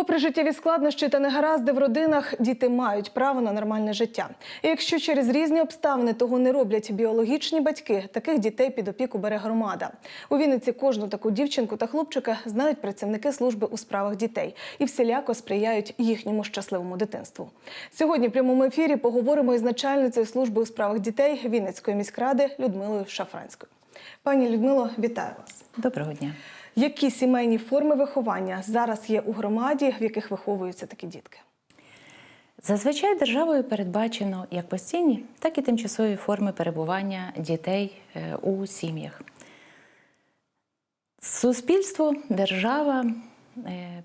Попри життєві складнощі та негаразди в родинах, діти мають право на нормальне життя. І якщо через різні обставини того не роблять біологічні батьки, таких дітей під опіку бере громада. У Вінниці кожну таку дівчинку та хлопчика знають працівники служби у справах дітей і всіляко сприяють їхньому щасливому дитинству. Сьогодні в прямому ефірі поговоримо із начальницею служби у справах дітей Вінницької міськради Людмилою Шафранською. Пані Людмило, вітаю вас. Доброго дня. Які сімейні форми виховання зараз є у громаді, в яких виховуються такі дітки? Зазвичай державою передбачено як постійні, так і тимчасові форми перебування дітей е, у сім'ях. Суспільство, держава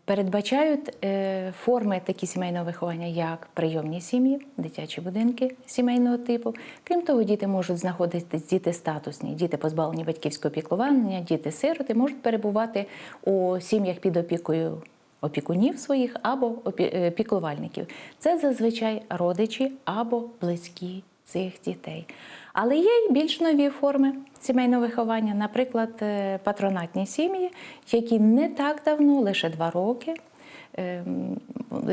передбачають е, форми такі сімейного виховання, як прийомні сім'ї, дитячі будинки сімейного типу. Крім того, діти можуть знаходитись діти статусні, діти позбавлені батьківського піклування, діти-сироти можуть перебувати у сім'ях під опікою опікунів своїх або е, піклувальників. Це зазвичай родичі або близькі цих дітей. Але є й більш нові форми сімейного виховання, наприклад, е, патронатні сім'ї, які не так давно, лише два роки. ем,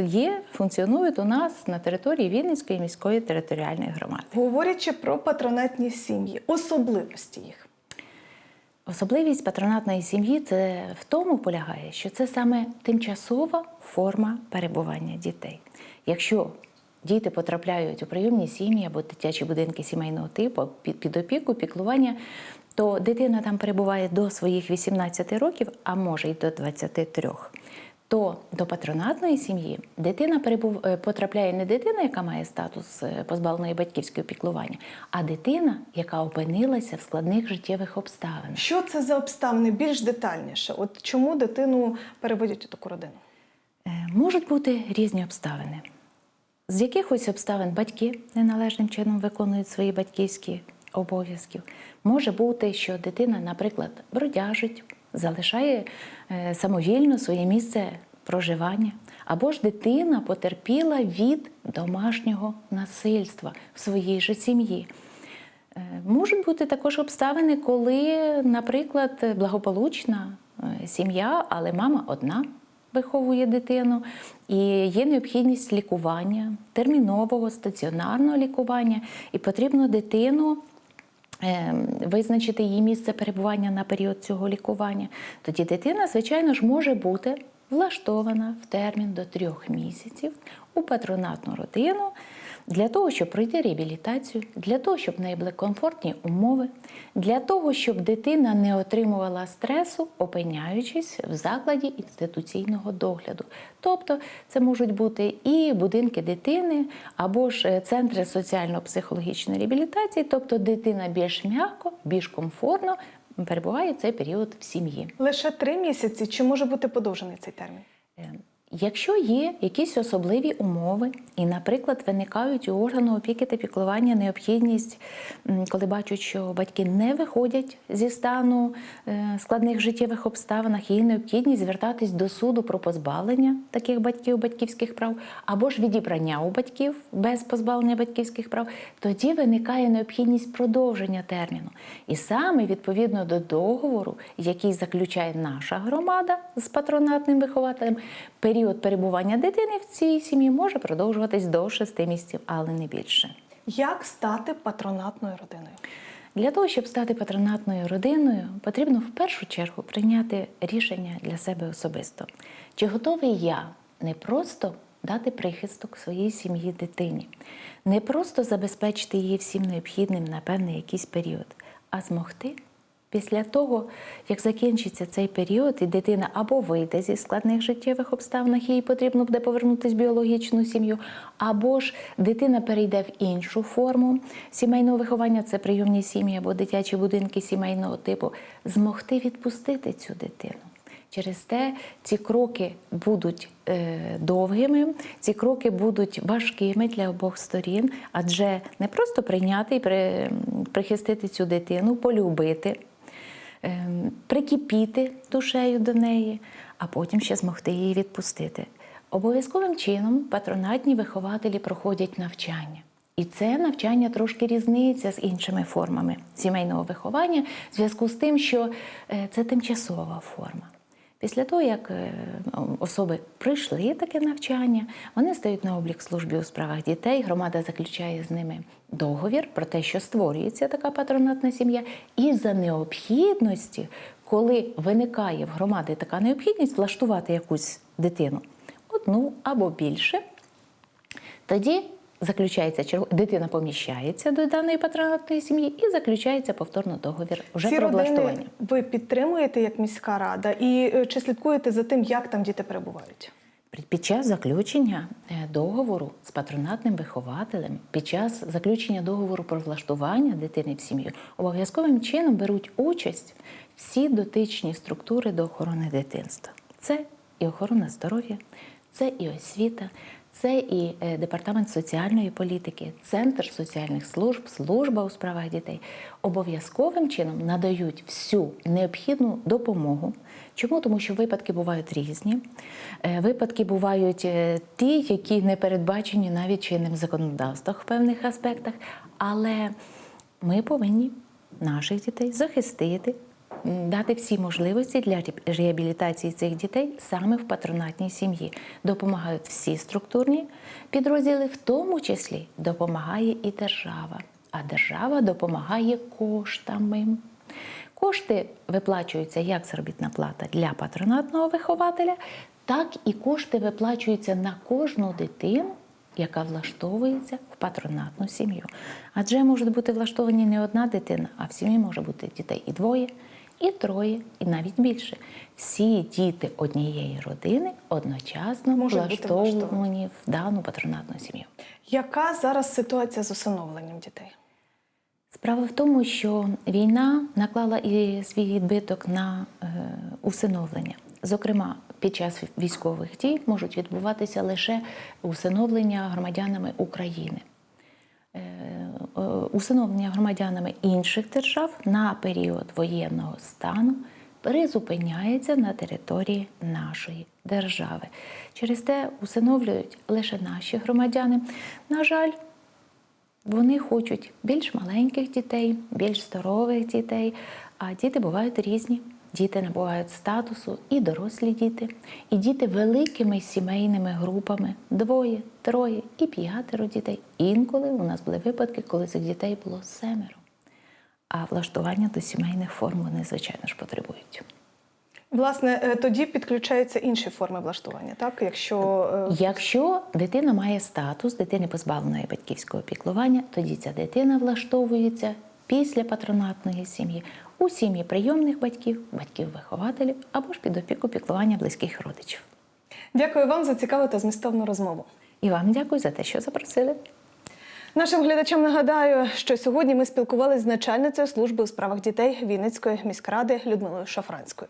Є, функціонують у нас на території Вінницької міської територіальної громади. Говорячи про патронатні сім'ї, особливості їх. Особливість патронатної сім'ї це в тому полягає, що це саме тимчасова форма перебування дітей. Якщо діти потрапляють у прийомні сім'ї або дитячі будинки сімейного типу під, опіку, піклування, то дитина там перебуває до своїх 18 років, а може й до 23. То до патронатної сім'ї дитина перебув... е, потрапляє не дитина, яка має статус е, позбавленої батьківського піклування, а дитина, яка опинилася в складних життєвих обставинах. Що це за обставини більш детальніше? От чому дитину переводять у таку родину? Е, Можуть бути різні обставини. З якихось обставин батьки неналежним чином виконують свої батьківські обов'язки. Може бути, що дитина, наприклад, бродяжить, залишає е, самовільно своє місце проживання, або ж дитина потерпіла від домашнього насильства в своїй же сім'ї. Е, Можуть бути також обставини, коли, наприклад, благополучна е, сім'я, але мама одна виховує дитину, і є необхідність лікування, термінового стаціонарного лікування, і потрібно дитину. е, Визначити її місце перебування на період цього лікування, тоді дитина, звичайно ж, може бути влаштована в термін до трьох місяців у патронатну родину для того, щоб пройти реабілітацію, для того, щоб в неї були комфортні умови, для того, щоб дитина не отримувала стресу, опиняючись в закладі інституційного догляду. Тобто це можуть бути і будинки дитини, або ж е, центри соціально-психологічної реабілітації, тобто дитина більш м'яко, більш комфортно перебуває цей період в сім'ї. Лише три місяці, чи може бути подовжений цей термін? Якщо є якісь особливі умови, і, наприклад, виникають у органу опіки та піклування необхідність, коли бачать, що батьки не виходять зі стану е, складних життєвих обставинах, є необхідність звертатись до суду про позбавлення таких батьків батьківських прав, або ж відібрання у батьків без позбавлення батьківських прав, тоді виникає необхідність продовження терміну. І саме відповідно до договору, який заключає наша громада з патронатним вихователем, перебування дитини в цій сім'ї може продовжуватись до 6 місяців, але не більше. Як стати патронатною родиною? Для того, щоб стати патронатною родиною, потрібно в першу чергу прийняти рішення для себе особисто. Чи готовий я не просто дати прихисток своїй сім'ї дитині, не просто забезпечити її всім необхідним на певний якийсь період, а змогти Після того, як закінчиться цей період, і дитина або вийде зі складних життєвих обставин, їй потрібно буде повернутися в біологічну сім'ю, або ж дитина перейде в іншу форму сімейного виховання, це прийомні сім'ї або дитячі будинки сімейного типу, змогти відпустити цю дитину. Через те ці кроки будуть е, довгими, ці кроки будуть важкими для обох сторін, адже не просто прийняти і при, прихистити цю дитину, полюбити прикипіти душею до неї, а потім ще змогти її відпустити. Обов'язковим чином патронатні вихователі проходять навчання. І це навчання трошки різниця з іншими формами сімейного виховання в зв'язку з тим, що е, це тимчасова форма. Після того, як е, особи пройшли таке навчання, вони стають на облік службі у справах дітей. Громада заключає з ними договір про те, що створюється така патронатна сім'я, і за необхідності, коли виникає в громади така необхідність влаштувати якусь дитину, одну або більше, тоді заключається черг- дитина поміщається до даної патронатної сім'ї і заключається повторно договір вже Ці про влаштування. ви підтримуєте як міська рада, і е, чи слідкуєте за тим, як там діти перебувають? Під- Під час заключення е, договору з патронатним вихователем, під час заключення договору про влаштування дитини в сім'ю, обов'язковим чином беруть участь всі дотичні структури до охорони дитинства. Це і охорона здоров'я, це і освіта, це і е, департамент соціальної політики, центр соціальних служб, служба у справах дітей обов'язковим чином надають всю необхідну допомогу. Чому? Тому що випадки бувають різні. Е, Випадки бувають е, ті, які не передбачені навіть чинним законодавством в певних аспектах. Але ми повинні наших дітей захистити, дати всі можливості для реабілітації цих дітей саме в патронатній сім'ї. Допомагають всі структурні підрозділи, в тому числі допомагає і держава. А держава допомагає коштами. Кошти виплачуються як заробітна плата для патронатного вихователя, так і кошти виплачуються на кожну дитину, яка влаштовується в патронатну сім'ю. Адже можуть бути влаштовані не одна дитина, а в сім'ї може бути дітей і двоє, і троє, і навіть більше. Всі діти однієї родини одночасно влаштовані. влаштовані в дану патронатну сім'ю. Яка зараз ситуація з усиновленням дітей? Справа в тому, що війна наклала і свій відбиток на е, усиновлення. Зокрема, під час військових дій можуть відбуватися лише усиновлення громадянами України. Е, усиновлення громадянами інших держав на період воєнного стану призупиняється на території нашої держави. Через те усиновлюють лише наші громадяни. На жаль, вони хочуть більш маленьких дітей, більш здорових дітей, а діти бувають різні. Діти набувають статусу і дорослі діти, і діти великими сімейними групами двоє, троє і п'ятеро дітей. Інколи у нас були випадки, коли цих дітей було семеро. А влаштування до сімейних форм вони, звичайно ж, потребують. Власне, е, тоді підключаються інші форми влаштування, так? Якщо е, Якщо дитина має статус дитини позбавленої батьківського піклування, тоді ця дитина влаштовується після патронатної сім'ї у сім'ї прийомних батьків, батьків-вихователів або ж під опіку піклування близьких родичів. дякую вам за цікаву та змістовну розмову. І вам дякую за те, що запросили. Нашим глядачам нагадаю, що сьогодні ми спілкувалися з начальницею служби у справах дітей Вінницької міськради Людмилою Шафранською.